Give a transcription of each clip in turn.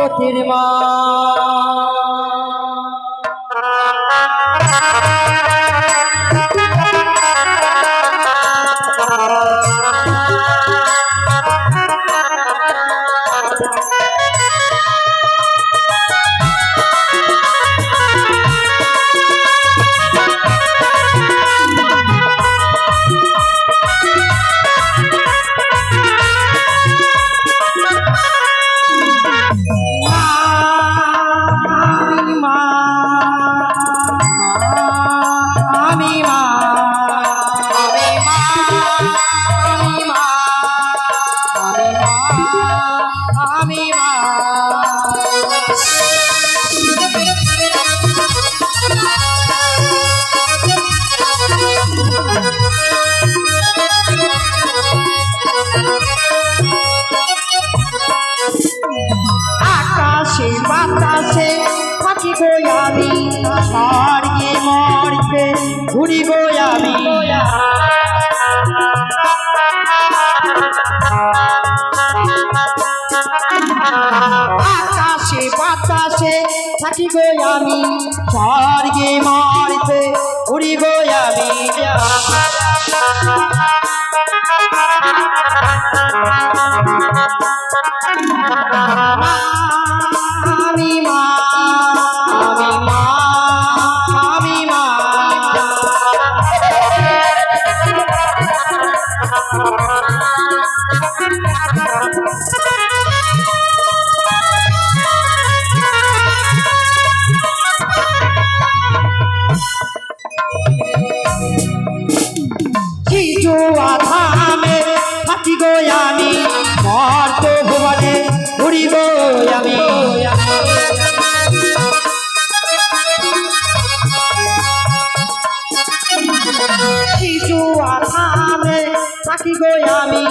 জ্যোতির্ময় আছি গো আমি স্বর্গে মরিতে উড়ি গো আমি। জুয়ার নামে থাকিব আমি।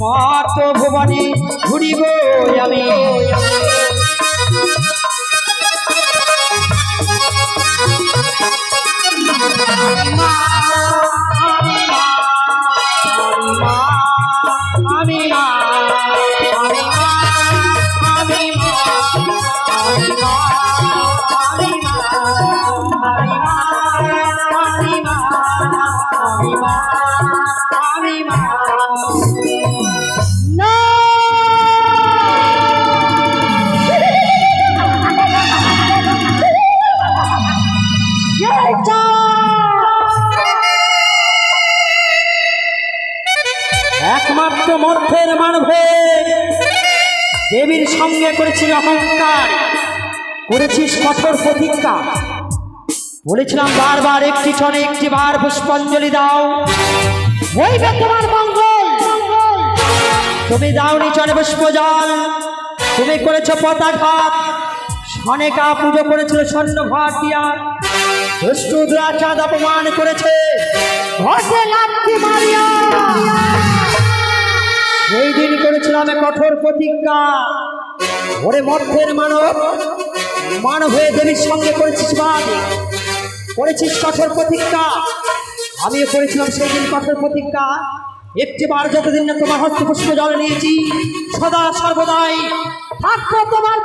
মত ভুবনে ঘুরিব আমি। মা একমাত্র মধ্যের মানবে। দেবীর সঙ্গে করেছিল অহংকার। করেছিস কঠোর প্রতিজ্ঞা। বলেছিলাম বারবার, একটি চলে একটি বার পুষ্পাঞ্জলি দাও। হইবে তোমার মঙ্গল। তুমি দাওনি চলে পুষ্প জল। তুমি করেছ পতাঘাত সনেকা পুজো করেছিল স্বর্ণ ঘাট দিয়া। দুষ্টু দুরাচাঁদ অপমান করেছে। ঘটে লাঠি মারিয়া। সেই দিন করেছিলাম কঠোর প্রতিজ্ঞা। ওরে মধ্যের মানব মানব হয়ে দেবীর সঙ্গে করেছিস বাদ। করেছিস কঠোর প্রতিজ্ঞা। আমিও করেছিলাম সেই দিন কঠোর প্রতিজ্ঞা। একটি বার যতদিন না তোমার হস্ত পুষ্প জল নিয়েছি, সদা সর্বদাই থাকব তোমার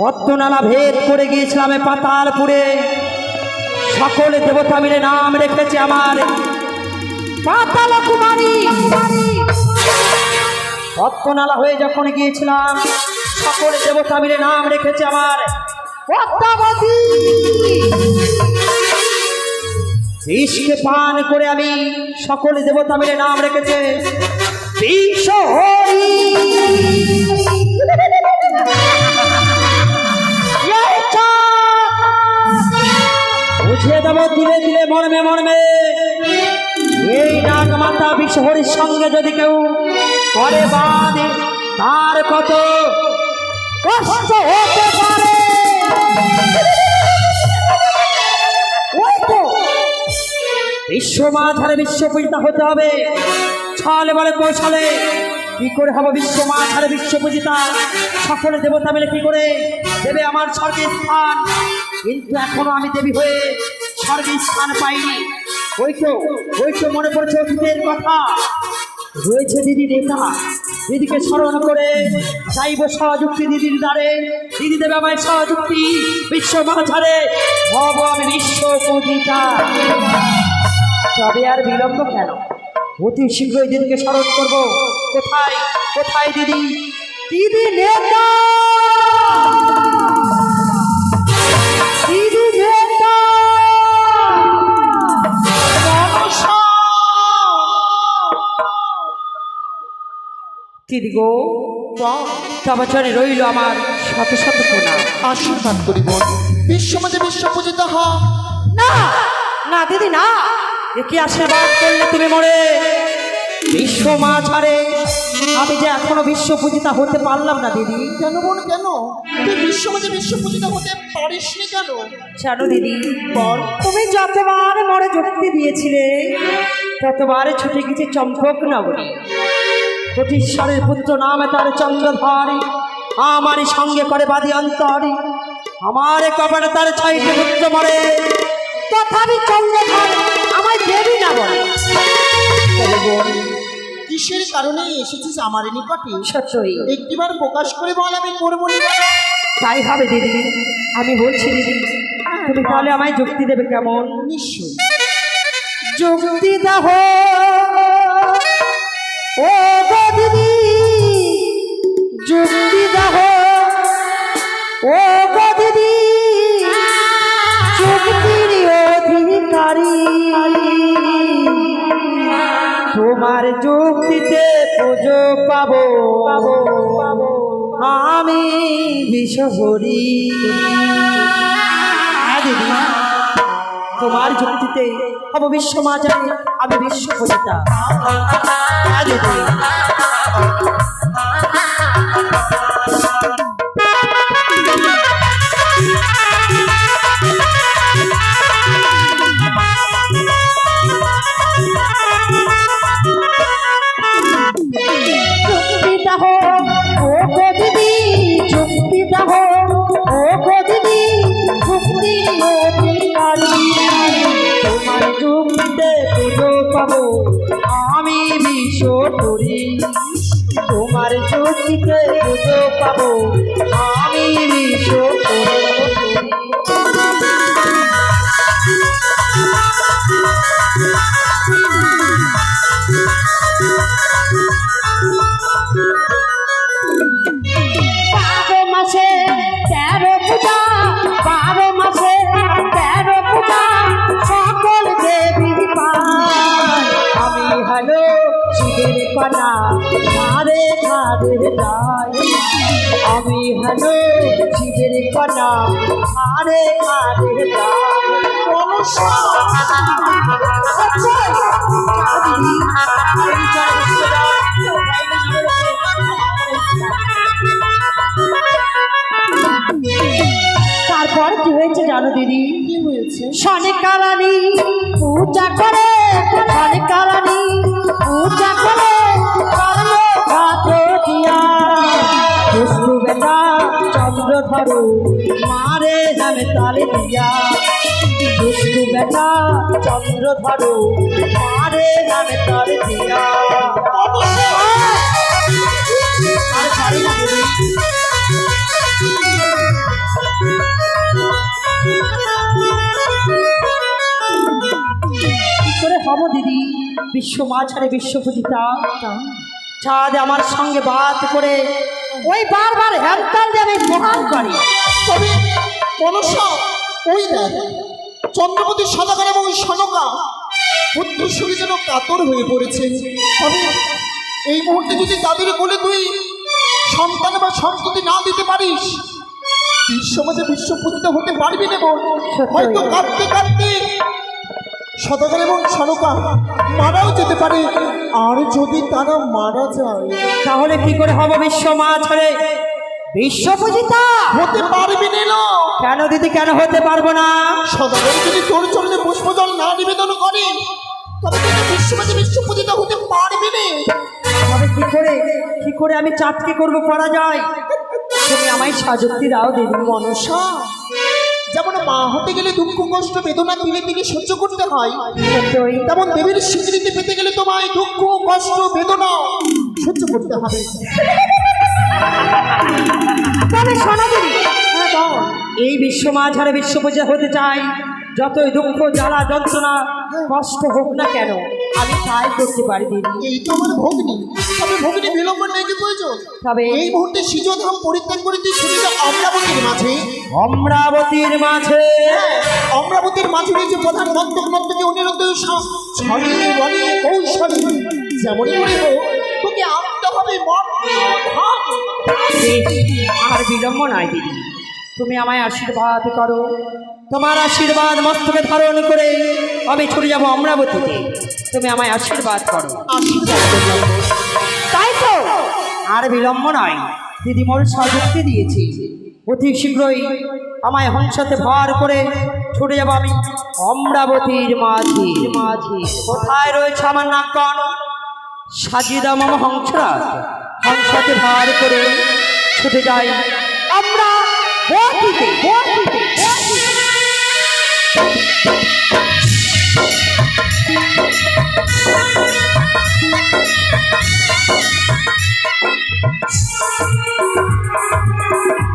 পদ্মনালা ভেদ করে গিয়েছিলাম পাতালপুরে। সকলে দেবতা মিলে নাম রেখেছে আমার পাতাল হয়ে যখন গিয়েছিলাম, সকলে দেবতা মিলে নাম রেখেছে আমার পদ্মাবতী বিষকে পান করে আমি সকলে দেবতা মিলে নাম রেখেছে বিষ বুঝিয়ে দেবো দিলে দিলে মর্মে মর্মে। মাতা বিশ্বহরির সঙ্গে যদি কেউ করে বাদ তার কত কষ্ট হতে পারে? বিশ্ব মাঝারে বিশ্ব পূজিতা হতে হবে। ছলে বলে কৌশলে কি করে হবে বিশ্ব মাঝারে বিশ্ব পূজিতা? সকলে দেবতা মিলে কি করে দেবে আমার স্বর্গের স্থান? কিন্তু এখনও আমি দেবী হয়ে স্বর্গের স্থান পাইনি। ওই তো মনে পড়ছে অতীতের কথা। রয়েছে দিদি রেখা দিদিকে স্মরণ করে চাইব সহযুক্তি দিদির দ্বারে। দিদি দেবে আমায় সহযুক্তি বিশ্ব মাঝারে হব আমি বিশ্ব পূজিতা তবে আর বিলম্ব কেন? অতি শীঘ্রই দিদিকে স্মরণ করব। কোথায়? কোথায় দিদি? দিদি নেতা! দিদি গো তবে চলে রইল আমার শত শত প্রণাম আশীর্বাদ করি বোন বিশ্বমাঝে বিশ্ব পূজিত হ না না দিদি না। এ কি আশীর্বাদ করলে তুমি মরে। বিশ্ব মা ছাড়ে আমি যে এখনও বিশ্ব পূজিতা হতে পারলাম না দিদি। কেন বোন কেন? তুই বিশ্বমাঝে বিশ্ব পূজিত হতে পারিস নি কেন? জানো দিদি বল তুমি যতবার মরে যুক্তি দিয়েছিলে ততবার ছুটে গেছে চম্পক নগরী। কোটিশ্বরের পুত্র নামে তার চন্দ্রধারী। আমারই সঙ্গে করে বাদী অন্তরী। আমার কপালে তার ছয়টি পুত্র মরে। তথাপি চন্দ্রধার আমায় দেবী না বলে। কিসের কারণে এসেছিস আমার নিকটে? সত্যই। একটিবার প্রকাশ করে বল আমি করব। তাই হবে দিদি। আমি বলছি দিদি তুমি তাহলে আমায় যুক্তি দেবে কেমন? নিশ্চয়ই। যুক্তি দাহ ও যুক্তি দাহ। ও দিদি যুক্তির অধিকারী। তোমার যুক্তিতে পুজো পাবো। আমি বিশ্বহরি। হ্যাঁ দিদি। তোমার যুক্তিতে হব বিশ্ব মাঝারে আমি বিশ্ব কবিতা। হ্যাঁ পানা ধারে ধারে যাই। আমি হলো শিবের পানা ধারে ধারে তারপর কি হয়েছে জানো দিদি? কি শনিকারানি পূজা করে শনিকারানি পূজা করে চন্দ্র ধরো মারে নামে তালে দিয়া। দুষ্টু বেটা চন্দ্র ধরো মারে নামে তালে দিয়া। আর পারি না দিদি। করে হব দিদি? বিশ্ব মাঝারে বিশ্ব পূজিতা। চাঁদ আমার সঙ্গে বাদ করে ওই বারবার হ্যান্তাল দিয়ে আমি প্রহার করি তবে মনসা ওই দেখ চন্দ্রপতি সদাগর এবং সনকা শুনে যেন কাতর হয়ে পড়েছে তবে এই মুহূর্তে যদি তাদের বলে তুই সন্তান বা সন্ততি না দিতে পারিস বিশ্বমাঝে বিশ্ব পূজিত হতে পারবি না বোন হয়তো কাঁদতে কাঁদতে সদাগর এবং সনকা মারাও যেতে পারে। আর যদি তারা মারা যায় তাহলে কি করে হবে বিশ্ব মাঝারে হতে পারবি না কেন দিদি কেন হতে পারব না? সদাগর যদি তোর চরণে পুষ্পজল না নিবেদন করে তবে হতে পারবি না। তবে কি করে? কি করে আমি চাঁদকে করব পড়া যায় তুমি আমায় সাযুক্তি দাও দিদি মনসা। যেমন মা হতে গেলে দুঃখ কষ্ট বেদনা তিলে তিলে সহ্য করতে হয় তেমন দেবীর স্বীকৃতি পেতে গেলে তোমায় দুঃখ কষ্ট বেদনা সহ্য করতে হবে। তবে এই বিশ্ব মাঝারে বিশ্ব পূজা হতে চাই। যতই দুঃখ জ্বালা যন্ত্রণা কষ্ট হোক না কেন আমি তাই করতে পারি এই তো আমার ভগ্নি। তবে ভগ্নি বিলম্ব নেই কি প্রয়োজন তবে এই মুহূর্তে সিজধাম পরিত্যাগ করে তুই ছুটে যা অমরাবতীর মাঝে। অমরাবতীর মাঝে। অমরাবতীর মাঝে রয়েছে প্রধান নর্তক নর্তকী অনিরুদ্ধ ছড়ি রনি কৌশলী। যেমনই হোক তোকে আনতে হবে মন আর বিলম্ব নাই দিদি। তুমি আমায় আশীর্বাদ করো। তোমার আশীর্বাদ মস্তকে ধারণ করে আমি ছুটে যাব অমরাবতীতে। তুমি আমায় আশীর্বাদ করো। তাই তো? আর বিলম্ব নয়। দিদি মোর সযুক্তি দিয়েছি। অতি শীঘ্রই আমায় হংসাতে ভার করে ছুটে যাব আমি অমরাবতীর মাঝি। মাঝি কোথায় রয়েছে আমার নাকন সাজিয়ে দাও মামা হংসরাজ। সংসাকে ভার করে ছুটে যাই আমরা Thank you.